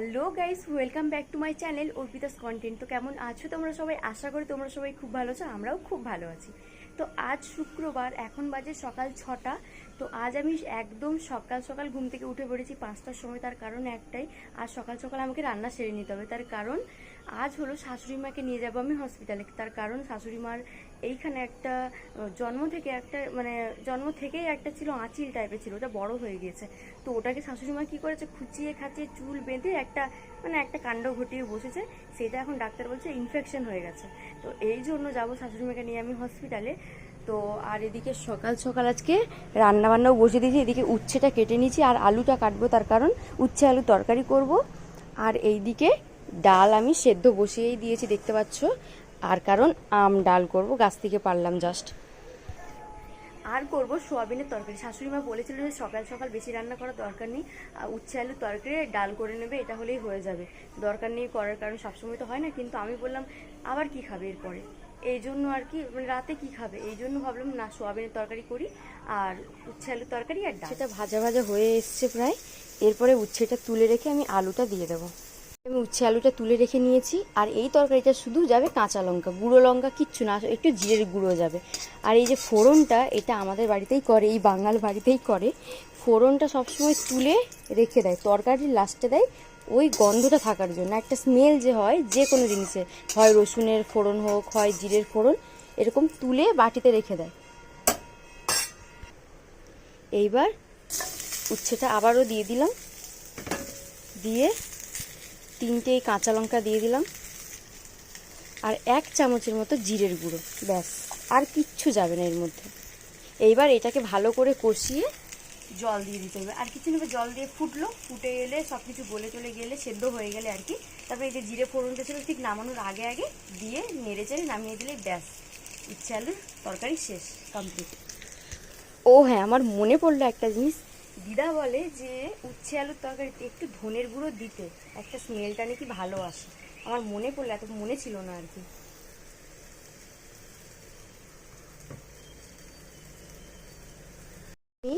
Hello guys, welcome back to my channel Arpita's content তো কেমন আছো তোমরা সবাই? আশা করি তোমরা সবাই খুব ভালো আছো, আমরাও খুব ভালো আছি। তো আজ শুক্রবার, এখন বাজে সকাল ছটা। তো আজ আমি একদম সকাল সকাল ঘুম থেকে উঠে পড়েছি, পাঁচটার সময়। তার কারণ একটাই, আজ সকাল সকাল আমাকে রান্না সেরে নিতে হবে। তার কারণ, আজ হলো শাশুড়ি মাকে নিয়ে যাব আমি হসপিটালে তার কারণ শাশুড়ি মার এইখানে একটা জন্ম থেকে একটা মানে জন্ম থেকেই একটা ছিল আঁচিল টাইপের ছিল, ওটা বড় হয়ে গিয়েছে। তো ওটাকে শাশুড়ি মা কী করেছে? খুঁচিয়ে খাচিয়ে চুল বেঁধে একটা মানে একটা কাণ্ড ঘটিয়ে বসেছে, সেটা এখন ডাক্তার বলছে ইনফেকশন হয়ে গেছে। তো এই জন্য যাব শাশুড়ি মাকে নিয়ে আমি হসপিটালে তো আর এদিকে সকাল সকাল আজকে রান্না বান্নাও বসিয়ে দিয়েছি, এদিকে উচ্ছেটা কেটে নিয়েছি, আর আলুটা কাটবো তার কারণ উচ্ছে আলু তরকারি করব। আর এইদিকে ডাল আমি সেদ্ধ বসিয়েই দিয়েছি, দেখতে পাচ্ছ। আর কারণ আম ডাল করব গাছ থেকে পারলাম জাস্ট আর করব সোয়াবিনের তরকারি। শাশুড়ি মা বলেছিল যে সকাল সকাল বেশি রান্না করার দরকার নেই। আর উচ্ছে আলুর তরকারি ডাল করে নেবে এটা হলেই হয়ে যাবে। দরকার নেই করার কারণ সবসময় তো হয় না কিন্তু আমি বললাম আবার কি খাবে এরপরে? এই জন্য আর কি মানে রাতে কি খাবে? এই জন্য ভাবলাম না সোয়াবিনের তরকারি করি আর উচ্ছে আলুর তরকারি আর ডাল। সেটা ভাজা ভাজা হয়ে এসছে প্রায়। এরপরে উচ্ছেটা তুলে রেখে আমি আলুটা দিয়ে দেবো। আমি উচ্ছে আলুটা তুলে রেখে নিয়েছি, আর এই তরকারিটা শুধু যাবে কাঁচা লঙ্কা, গুঁড়ো লঙ্কা কিচ্ছু না, একটু জিরের গুঁড়ো যাবে। আর এই যে ফোড়নটা, এটা আমাদের বাড়িতেই করে, এই বাঙাল বাড়িতেই করে। ফোড়নটা সবসময় তুলে রেখে দেয়, তরকারির লাস্টে দেয় ওই গন্ধটা থাকার জন্য। একটা স্মেল যে হয়, যে কোনো জিনিসে, হয় রসুনের ফোড়ন হোক, হয় জিরের ফোড়ন, এরকম তুলে বাটিতে রেখে দেয়। এইবার উচ্ছেটা আবারও দিয়ে দিলাম, দিয়ে তিনটে কাঁচা লঙ্কা দিয়ে দিলাম। আর এক চামচের মতো জিরের গুঁড়ো, ব্যাস, আর কিচ্ছু যাবে না এর মধ্যে। এইবার এটাকে ভালো করে কষিয়ে জল দিয়ে দিতে হবে। আর কিছু নেবে জল দিয়ে ফুটলো, ফুটে এলে সব কিছু গলে চলে গেলে, সেদ্ধ হয়ে গেলে আর কি, তারপরে এই যে জিরে ফোড়নটা ছিল ঠিক নামানোর আগে আগে দিয়ে নেড়ে চেড়ে নামিয়ে দিলে ব্যাস, ইচ্ছে আলুর তরকারি শেষ কমপ্লিট ও হ্যাঁ আমার মনে পড়ল একটা জিনিস দিদা বলে যে উচ্ছে আলুর তরকারিতে একটু ধনের গুঁড়ো দিতে, একটা স্মেলটা নাকি ভালো আসে। আমার মনে পড়ল এত মনে ছিল না আর কি। আমি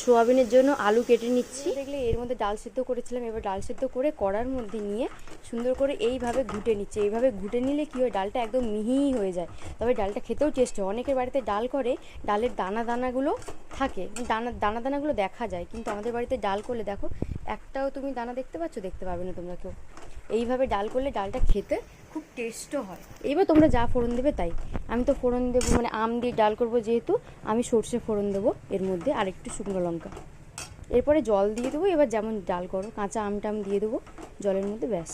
সোয়াবিনের জন্য আলু কেটে নিচ্ছি। দেখলে এর মধ্যে ডাল সিদ্ধ করেছিলাম, এবার ডাল সিদ্ধ করে কড়ার মধ্যে নিয়ে সুন্দর করে এইভাবে ঘুটে নিচ্ছে। এইভাবে ঘুটে নিলে কী হয়, ডালটা একদম মিহি হয়ে যায়। তবে ডালটা খেতেও টেস্ট হয়। অনেকের বাড়িতে ডাল করে, ডালের দানা দানাগুলো থাকে। দানা দানা দানাগুলো দেখা যায়, কিন্তু আমাদের বাড়িতে ডাল করলে দেখো, একটাও তুমি দানা দেখতে পাচ্ছ, দেখতে পাবে না তোমরা কেউ। এইভাবে ডাল করলে ডালটা খেতে খুব টেস্টও হয়। এবার তোমরা যা ফোড়ন দেবে তাই। আমি তো ফোড়ন দেবো মানে আম দিয়ে ডাল করব যেহেতু, আমি সর্ষে ফোড়ন দেবো, এর মধ্যে আর একটু শুকনো লঙ্কা। এরপরে জল দিয়ে দেবো, এবার যেমন ডাল করো, কাঁচা আম টাম দিয়ে দেবো, জলের মধ্যে ব্যাস।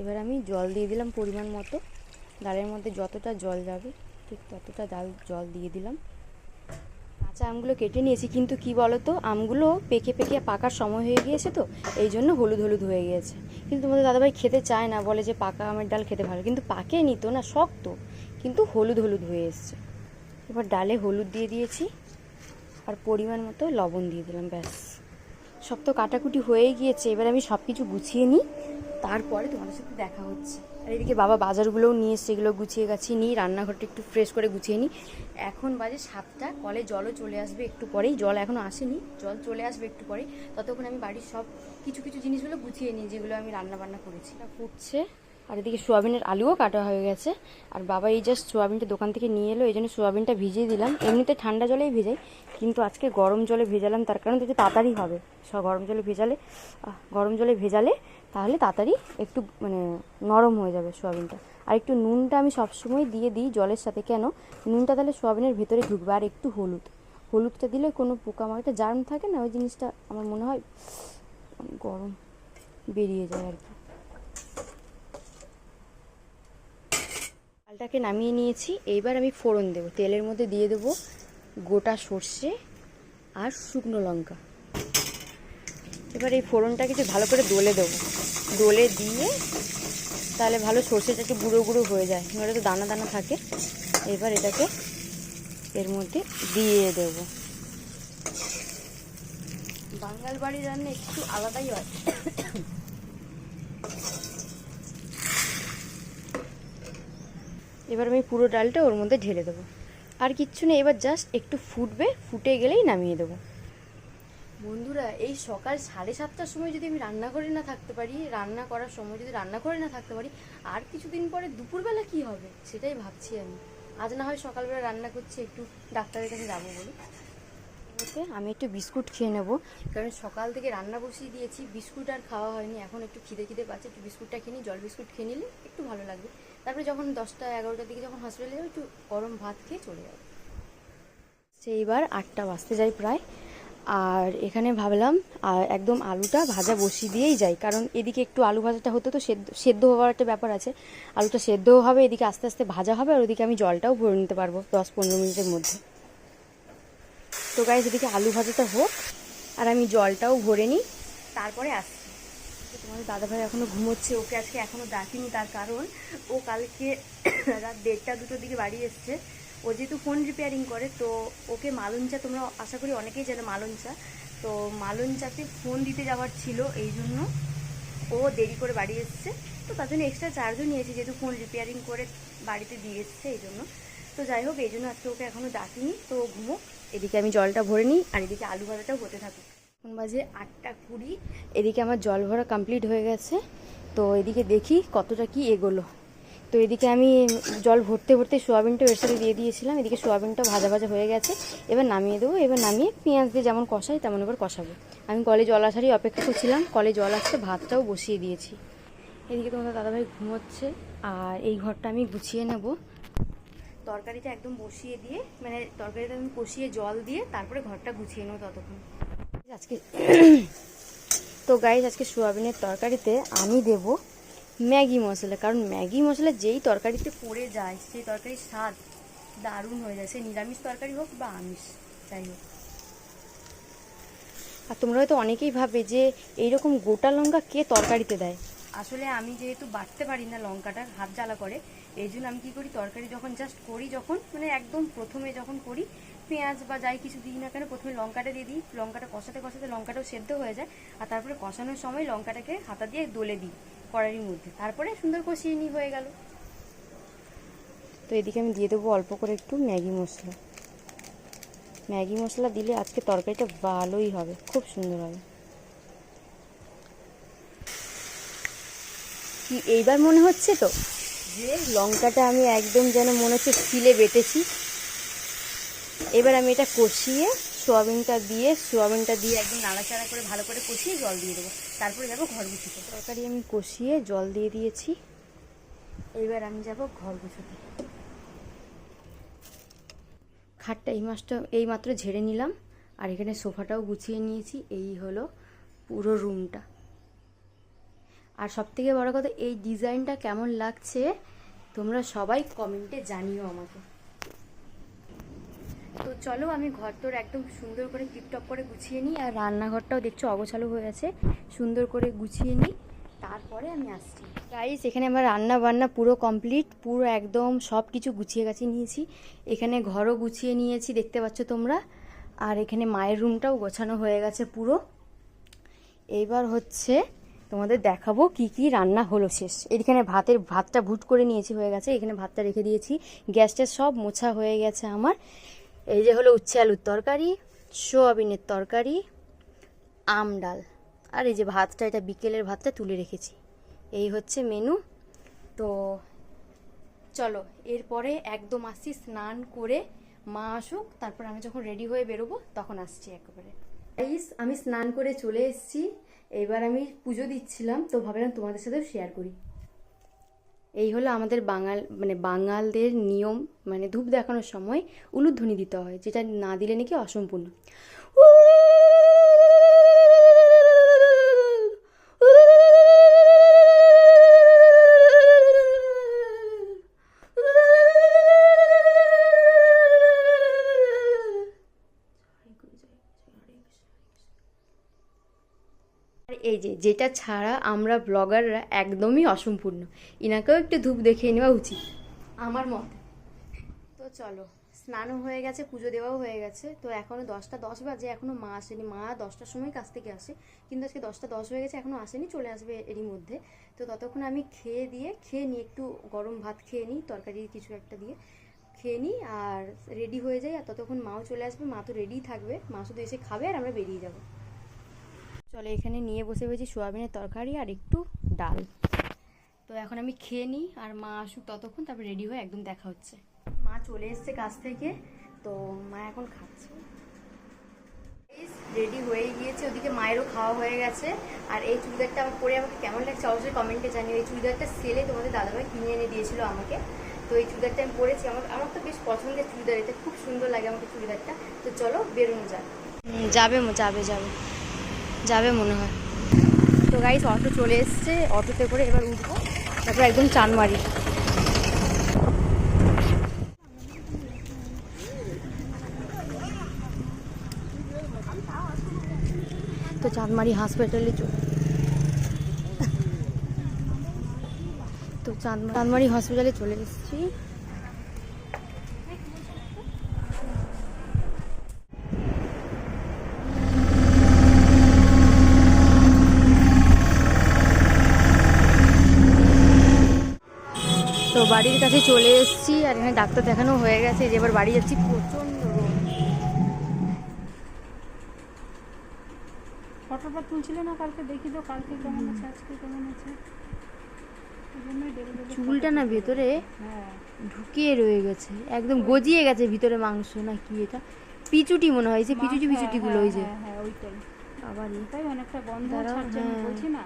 এবার আমি জল দিয়ে দিলাম পরিমাণ মতো। ডালের মধ্যে যতটা জল যাবে, ঠিক ততটা ডাল, জল দিয়ে দিলাম। কাঁচা আমগুলো কেটে নিয়েছি, কিন্তু কি বলতো, আমগুলো পেকে পেকে পাকার সময় হয়ে গিয়েছে তো, এই জন্য হলুদ হলুদ হয়ে গিয়েছে। কিন্তু তোমাদের দাদাভাই খেতে চায় না, বলে যে পাকা আমের ডাল খেতে ভালো। কিন্তু পাকে নিত না, শক্ত, কিন্তু হলুদ হলুদ হয়ে এসছে। এবার ডালে হলুদ দিয়ে দিয়েছি, আর পরিমাণ মতো লবণ দিয়ে দিলাম, ব্যাস। সব তো কাটাকুটি হয়ে গিয়েছে, এবার আমি সব কিছু গুছিয়ে নিই। তারপরে তোমাদের সাথে দেখা হচ্ছে। আর এদিকে বাবা বাজারগুলোও নিয়ে এসছে, এগুলো গুছিয়ে গাছিয়ে নিই রান্নাঘরটা একটু ফ্রেশ করে গুছিয়ে নিই। এখন বাজে সাতটা, কলে জলও চলে আসবে একটু পরেই, জল এখনও আসেনি, জল চলে আসবে একটু পরেই। ততক্ষণ আমি বাড়ির সব কিছু কিছু জিনিসগুলো গুছিয়ে নিই, যেগুলো আমি রান্না বান্না করেছি। এটা ফুটছে। আর এদিকে সোয়াবিনের আলুও কাটা হয়ে গেছে। আর বাবা এই জাস্ট সোয়াবিনটা দোকান থেকে নিয়ে এলো, এই জন্য সোয়াবিনটা ভিজিয়ে দিলাম। এমনিতে ঠান্ডা জলেই ভেজাই, কিন্তু আজকে গরম জলে ভেজালাম, তার কারণ একটু তাড়াতাড়ি হবে। সব গরম জলে ভেজালে গরম জলে ভেজালে তাহলে তাড়াতাড়ি একটু মানে নরম হয়ে যাবে সোয়াবিনটা। আর একটু নুনটা আমি সবসময় দিয়ে দিই জলের সাথে। কেন? নুনটা তাহলে সোয়াবিনের ভেতরে ঢুকবে আর একটু হলুদ। হলুদটা দিলে কোনো পোকামাকড়টা জার্ম থাকে না? ওই জিনিসটা আমার মনে হয় গরম বেরিয়ে যায় আর কি। ডালটাকে নামিয়ে নিয়েছি। এইবার আমি ফোড়ন দেবো। তেলের মধ্যে দিয়ে দেবো গোটা সর্ষে আর শুকনো লঙ্কা। এবার এই ফোড়নটা কিছু ভালো করে দোলে দেবো। দোলে দিয়ে তাহলে ভালো সর্ষেটা একটু গুঁড়ো গুঁড়ো হয়ে যায়। এবারে তো দানা দানা থাকে। এবার এটাকে এর মধ্যে দিয়ে দেব। বাঙাল বাড়ির রান্না একটু আলাদাই হয়। এবার আমি পুরো ডালটা ওর মধ্যে ঢেলে দেবো। আর কিচ্ছু নেই, এবার জাস্ট একটু ফুটবে, ফুটে গেলেই নামিয়ে দেবো। বন্ধুরা, এই সকাল সাড়ে সাতটার সময় যদি আমি রান্না করে না থাকতে পারি, রান্না করার সময় যদি রান্না করে না থাকতে পারি, আর কিছুদিন পরে দুপুরবেলা কি হবে? সেটাই ভাবছি আমি। আজ না হয় সকালবেলা রান্না করছি, একটু ডাক্তারের কাছে যাব বলে। ওকে, আমি একটু বিস্কুট খেয়ে নেব। কারণ সকাল থেকে রান্না বসিয়ে দিয়েছি, বিস্কুট আর খাওয়া হয়নি। এখন একটু খিদে খিদে পাচ্ছে, একটু বিস্কুটটা খেয়ে নিই, জল বিস্কুট খেয়ে নিলে একটু ভালো লাগবে। তারপরে যখন দশটা এগারোটার দিকে যখন হসপিটালে যাব, একটু গরম ভাত খেয়ে চলে যাব। সেইবার আটটা বাজতে যাই প্রায়। আর এখানে ভাবলাম একদম আলুটা ভাজা বসিয়ে দিয়েই যাই। কারণ এদিকে একটু আলু ভাজাটা হতে তো, সেদ্ধ সেদ্ধ হওয়ার একটা ব্যাপার আছে। আলুটা সেদ্ধও হবে, এদিকে আস্তে আস্তে ভাজা হবে, আর ওদিকে আমি জলটাও ভরে নিতে পারব দশ পনেরো মিনিটের মধ্যে। তো গাইজ এদিকে আলু ভাজাটা হোক, আর আমি জলটাও ভরে নিই, তারপরে আসছি। তোমাদের দাদাভাই এখনও ঘুমোচ্ছে, ওকে আজকে এখনও ডাকিনি, তার কারণ ও কালকে রাত দেড়টা দুটোর দিকে বাড়ি এসছে। ও যেহেতু ফোন রিপেয়ারিং করে, তো ওকে মালঞ্চা তোমরা আশা করি অনেকেই জানো মালঞ্চা। তো মালঞ্চাতে ফোন দিতে যাওয়ার ছিল, এই জন্য ও দেরি করে বাড়ি এসছে। তো তার জন্য এক্সট্রা চার্জও নিয়েছে, যেহেতু ফোন রিপেয়ারিং করে বাড়িতে দিয়ে এসছে, এই জন্য। তো যাই হোক, এই জন্য আজকে ওকে এখনও ডাকিনি, তো ও ঘুমোক এদিকে আমি জলটা ভরে নিই, আর এদিকে আলু ভাজাটাও হতে থাকুক। এখন বাজে আটটা কুড়ি। এদিকে আমার জল ভরা কমপ্লিট হয়ে গেছে। তো এদিকে দেখি কতটা কি এগোলো। তো এদিকে আমি জল ভরতে ভরতে সোয়াবিনটা এর সাথে দিয়ে দিয়েছিলাম। এদিকে সোয়াবিনটা ভাজা ভাজা হয়ে গেছে। এবার নামিয়ে দেবো, এবার নামিয়ে পেঁয়াজ দিয়ে যেমন কষাই তেমন এবার কষাবো। আমি কলে জল আসারই অপেক্ষা করছিলাম, কলে জল আসতে ভাতটাও বসিয়ে দিয়েছি। এদিকে তোমাদের দাদাভাই ঘুমোচ্ছে, আর এই ঘরটা আমি গুছিয়ে নেব। তরকারিটা একদম বসিয়ে দিয়ে মানে তরকারিটা আমি কষিয়ে জল দিয়ে তারপরে ঘরটা গুছিয়ে নেব ততক্ষণ। আজকে তো গাইজ আজকে সোয়াবিনের তরকারিতে আমি দেব ম্যাগি মশলা, কারণ ম্যাগি মশলা যেই তরকারিতে পড়ে যায়, সেই তরকারির স্বাদ দারুণ হয়ে যায় সে নিরামিষ তরকারি হোক বা আমিষ, যাই হোক। আর তোমরা হয়তো অনেকেই ভাবে যে এইরকম গোটা লঙ্কা কে তরকারিতে দেয়? আসলে আমি যেহেতু বাটতে পারি না লঙ্কাটা, হাত জ্বালা করে, এই জন্য আমি কী করি, তরকারি যখন জাস্ট করি, যখন মানে একদম প্রথমে যখন করি, পেঁয়াজ বা যাই কিছু দিই না কেন, প্রথমে লঙ্কাটা দিয়ে দিই, লঙ্কাটা কষাতে কষাতে লঙ্কাটাও সেদ্ধ হয়ে যায়, আর তারপরে কষানোর সময় লঙ্কাটাকে হাতা দিয়ে দলে দিই। কড়াইয়ের মধ্যে। তারপরে সুন্দর কষিয়ে নিই হয়ে গেল। তো এদিকে আমি দিয়ে দেবো অল্প করে একটু ম্যাগি মশলা। ম্যাগি মশলা দিলে আজকে তরকারিটা ভালোই হবে, খুব সুন্দর হবে। কি এইবার মনে হচ্ছে তো? যে লঙ্কাটা আমি একদম যেন মনে হচ্ছে শিলে বেটেছি। এবার আমি এটা কষিয়ে সোয়াবিনটা দিয়ে সোয়াবিনটা দিয়ে একদম নাড়াচাড়া করে ভালো করে কষিয়ে জল দিয়ে দেবো। তারপরে যাব ঘর গুছিতে তরকারি আমি কষিয়ে জল দিয়ে দিয়েছি। এবার আমি যাব ঘর গুছোতে। খাটটা এই মাসটা, এই মাত্র ঝেড়ে নিলাম। আর এখানে সোফাটাও গুছিয়ে নিয়েছি। এই হলো পুরো রুমটা। আর সব থেকে বড় কথা, এই ডিজাইনটা কেমন লাগছে তোমরা সবাই কমেন্টে জানিও আমাকে। তো চলো আমি ঘর তোর একদম সুন্দর করে টিপটপ করে গুছিয়ে নিই, আর রান্নাঘরটাও দেখছ অগোছালো হয়ে আছে সুন্দর করে গুছিয়ে নিই, তারপরে আমি আসছি। গাইস এখানে আমার রান্না বান্না পুরো কমপ্লিট পুরো একদম সব কিছু গুছিয়ে গাছিয়ে নিয়েছি। এখানে ঘরও গুছিয়ে নিয়েছি, দেখতে পাচ্ছ তোমরা। আর এখানে মায়ের রুমটাও গোছানো হয়ে গেছে পুরো। এইবার হচ্ছে তোমাদের দেখাবো কি কি রান্না হলো শেষ। এখানে ভাতের, ভাতটা ভুট করে নিয়েছি হয়ে গেছে। এখানে ভাতটা রেখে দিয়েছি। গ্যাসটা সব মোছা হয়ে গেছে আমার। এই যে হলো উচ্ছে আলুর তরকারি, সোয়াবিনের তরকারি, আম ডাল। আর এই যে ভাতটা, এটা বিকেলের ভাতটা তুলে রেখেছি। এই হচ্ছে মেনু। তো চলো, এরপরে একদম আসছি স্নান করে মা আসুক, তারপর আমি যখন রেডি হয়ে বেরোবো, তখন আসছি একেবারে। আমি স্নান করে চলে এসেছি। এবার আমি পুজো দিচ্ছিলাম, তো ভাবলাম তোমাদের সাথেও শেয়ার করি। এই হলো আমাদের বাঙাল মানে বাঙালদের নিয়ম মানে ধূপ দেখানোর সময় উলুধ্বনি দিতে হয়, যেটা না দিলে নাকি অসম্পূর্ণ। এই যে, যেটা ছাড়া আমরা ব্লগাররা একদমই অসম্পূর্ণ। ইনাকেও একটু ধূপ দেখিয়ে নেওয়া উচিত, আমার মতে। তো চলো, স্নানও হয়ে গেছে, পুজো দেওয়াও হয়ে গেছে। তো এখনও দশটা দশ বাজে এখনও মা আসেনি। মা দশটার সময় কাছ থেকে আসে। কিন্তু আজকে দশটা দশ হয়ে গেছে এখনও আসেনি, চলে আসবে এরই মধ্যে। তো ততক্ষণ আমি খেয়ে দিয়ে, খেয়ে নিই একটু গরম ভাত খেয়ে নিই তরকারি কিছু একটা দিয়ে। খেয়ে নিই আর রেডি হয়ে যাই, আর ততক্ষণ মাও চলে আসবে, মা তো রেডিই থাকবে। মা শুধু এসে খাবে আর আমরা বেরিয়ে যাব। চলো এখানে নিয়ে বসে বসেছি সোয়াবিনের তরকারি আর একটু ডাল। তো এখন আমি খেয়ে নিই আর মা আসুক ততক্ষণ, তারপর রেডি হয়ে একদম দেখা হচ্ছে। মা চলে এসছে কাছ থেকে, তো মা এখন খাচ্ছে। রেডি হয়ে গিয়েছে, ওদিকে মায়েরও খাওয়া হয়ে গেছে। আর এই চুড়িদারটা আমার পরে আমাকে কেমন লাগছে অবশ্যই কমেন্টে জানিও। এই চুড়িদারটা সেলে তোমাদের দাদাভাই কিনে এনে দিয়েছিল আমাকে। তো এই চুড়িদারটা আমি পরেছি। আমার আমার তো বেশ পছন্দের চুড়িদার, এটা খুব সুন্দর লাগে আমাকে চুড়িদারটা। তো চলো বেরোনো যাক। যাবে যাবে যাবে। যাবে মনে হয়। তো গাইস অটো চলে এসছে। অটোতে করে এবার উঠবো। তারপর একদম চানমারি। তো চাঁদমারি হসপিটালে চলে তো চাঁদমা- চাঁদমারি হসপিটালে চলে এসেছি। বাড়ির কাছে চলে এসেছি আর এখানে ডাক্তার দেখানো হয়ে গেছে যে এবার বাড়ি যাচ্ছি প্রচণ্ড রোদ। ফটোটা তুলছিলে না কালকে? দেখি তো কালকে কেমন আছে আজকে কেমন আছে? চুলটা না ভেতরে হ্যাঁ। ঢুকিয়ে রয়ে গেছে একদম গজিয়ে গেছে ভিতরে মাংস না কি এটা? পিচুটি মনে হয় যে পিচুটি পিচুটি গুলো হ্যাঁ, ওই যে। হ্যাঁ, হ্যাঁ ওইটাই। আবার। তাই অনেকটা গন্ধ ছাড়ছে। বলছি না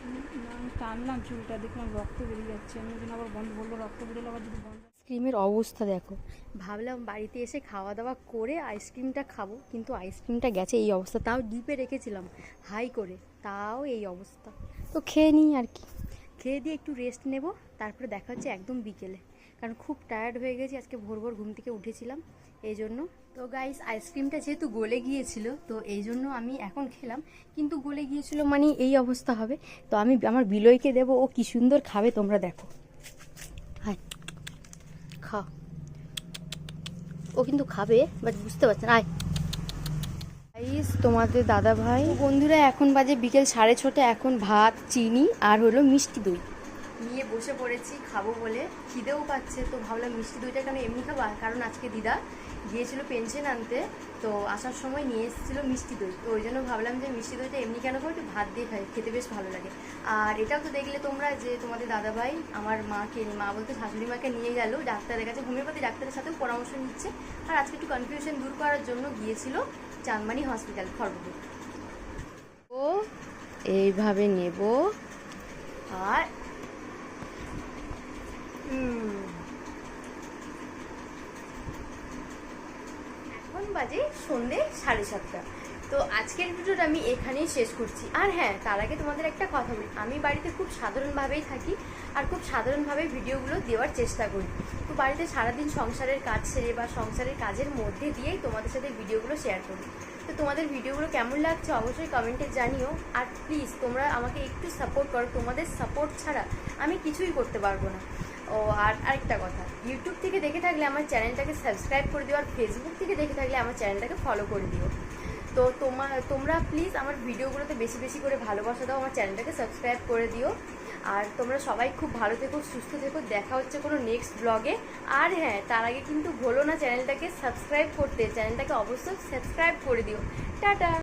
হুম, না, আমি টানলাম, চুলটা দেখলাম রক্ত বেরিয়ে যাচ্ছে। আমি ওই আবার বন্ধ বলল, রক্ত বেরোলে, আবার যদি বন্ধ আইসক্রিমের অবস্থা দেখো। ভাবলাম বাড়িতে এসে খাওয়া দাওয়া করে আইসক্রিমটা খাব, কিন্তু আইসক্রিমটা গেছে এই অবস্থা। তাও ডিপে রেখেছিলাম, হাই করে। তাও এই অবস্থা। তো খেয়ে নিই আর কি। খেয়ে দিয়ে একটু রেস্ট নেব, তারপরে দেখা হচ্ছে একদম বিকেলে। কারণ খুব টায়ার্ড হয়ে গেছি, আজকে ভোর ভোর ঘুম থেকে উঠেছিলাম এই জন্য তো গাইস আইসক্রিমটা যেহেতু গলে গিয়েছিল, তো এই জন্য আমি এখন খেলাম। কিন্তু গলে গিয়েছিল মানে এই অবস্থা হবে। তো আমি আমার বিলয়কে দেবো, ও কি সুন্দর খাবে, তোমরা দেখো। হাই, খাও। ও কিন্তু খাবে বাট বুঝতে পারছে না। আয়। গাইস তোমাদের দাদা ভাই। বন্ধুরা, এখন বাজে বিকেল সাড়ে ছটা। এখন ভাত, চিনি আর হলো মিষ্টি দই। নিয়ে বসে পড়েছি, খাব বলে। খিদেও পাচ্ছে, তো ভাবলাম মিষ্টি দইটা কেন এমনি খাব? কারণ আজকে দিদা গিয়েছিল পেনশন আনতে তো আসার সময় নিয়ে এসেছিল মিষ্টি দই। তো ওই জন্য ভাবলাম যে মিষ্টি দইটা এমনি কেন করে একটু ভাত দিয়ে খাই খেতে বেশ ভালো লাগে। আর এটাও তো দেখলে তোমরা যে তোমাদের দাদাভাই আমার মাকে মা বলতে শাশুড়ি মাকে নিয়ে গেল ডাক্তারের কাছে হোমিওপ্যাথি ডাক্তারের সাথেও পরামর্শ নিচ্ছে। আর আজকে একটু কনফিউশন দূর করার জন্য গিয়েছিল চাঁদমানি হসপিটাল খড়গপুর। ও এইভাবে নেব। আর হুম এখন বাজে সন্ধে সাড়ে সাতটা। তো আজকের ভিডিওটা আমি এখানেই শেষ করছি। আর হ্যাঁ তার আগে তোমাদের একটা কথা বলি। আমি বাড়িতে খুব সাধারণভাবেই থাকি আর খুব সাধারণভাবে ভিডিওগুলো দেওয়ার চেষ্টা করি। তো বাড়িতে সারাদিন সংসারের কাজ সেরে বা সংসারের কাজের মধ্যে দিয়েই তোমাদের সাথে ভিডিওগুলো শেয়ার করি। তো তোমাদের ভিডিওগুলো কেমন লাগছে অবশ্যই কমেন্টে জানিও। আর প্লিজ তোমরা আমাকে একটু সাপোর্ট করো, তোমাদের সাপোর্ট ছাড়া আমি কিছুই করতে পারব না। ও, আর আরেকটা কথা ইউটিউব থেকে দেখে থাকলে আমার চ্যানেলটাকে সাবস্ক্রাইব করে দিও, আর ফেসবুক থেকে দেখে থাকলে আমার চ্যানেলটাকে ফলো করে দিও। তো তোমার তোমরা প্লিজ আমার ভিডিওগুলোতে বেশি বেশি করে ভালোবাসা দাও, আমার চ্যানেলটাকে সাবস্ক্রাইব করে দিও। আর তোমরা সবাই খুব ভালো থেকো, সুস্থ থেকো। দেখা হচ্ছে কোনো নেক্সট ব্লগে আর হ্যাঁ তার আগে কিন্তু ভুলো না চ্যানেলটাকে সাবস্ক্রাইব করতে। চ্যানেলটাকে অবশ্যই সাবস্ক্রাইব করে দিও। টাটা!